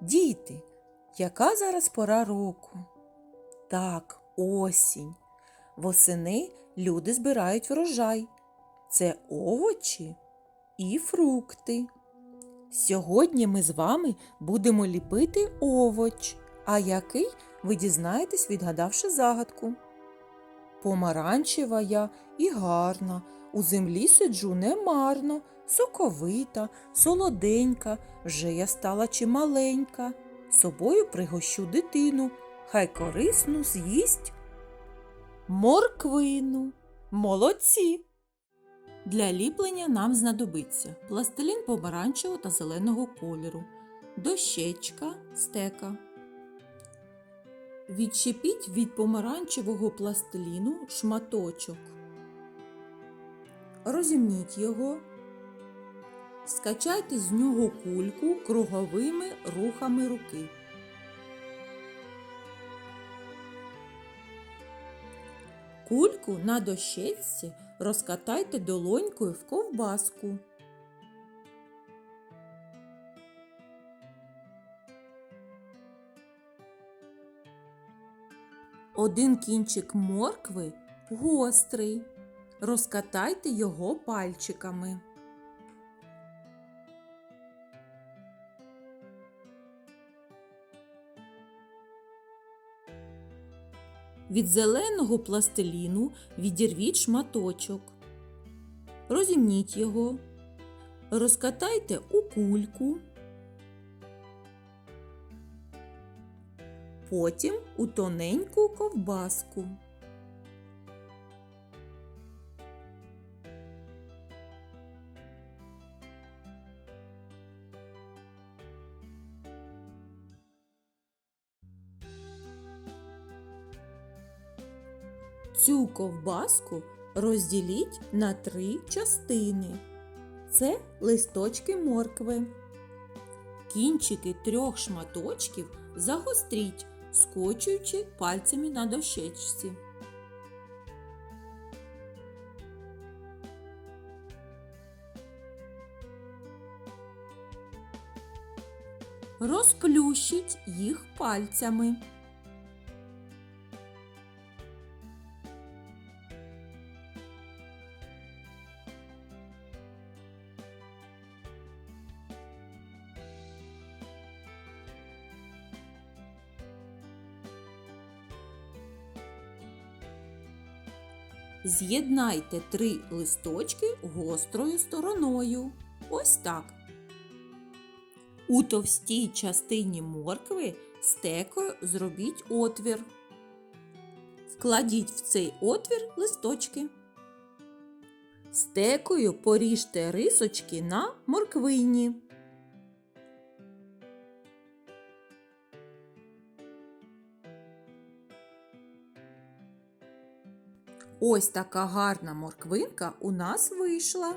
Діти, яка зараз пора року? Так, осінь. Восени люди збирають врожай. Це овочі і фрукти. Сьогодні ми з вами будемо ліпити овоч, а який ви дізнаєтесь, відгадавши загадку. Помаранчева я і гарна, у землі сиджу немарно, соковита, солоденька, вже я стала чималенька. Собою пригощу дитину, хай корисну з'їсть морквину. Молодці! Для ліплення нам знадобиться пластилін помаранчевого та зеленого кольору, дощечка, стека. Відчепіть від помаранчевого пластиліну шматочок. Розімніть його. Скачайте з нього кульку круговими рухами руки. Кульку на дощечці розкатайте долонькою в ковбаску. Один кінчик моркви гострий. Розкатайте його пальчиками. Від зеленого пластиліну відірвіть шматочок. Розімніть його. Розкатайте у кульку. Потім у тоненьку ковбаску. Цю ковбаску розділіть на три частини. Це листочки моркви. Кінчики трьох шматочків загостріть, скочуючи пальцями на дощечці. Розплющіть їх пальцями. З'єднайте три листочки гострою стороною. Ось так. У товстій частині моркви стекою зробіть отвір. Вкладіть в цей отвір листочки. Стекою поріжте рисочки на морквині. Ось така гарна морквинка у нас вийшла.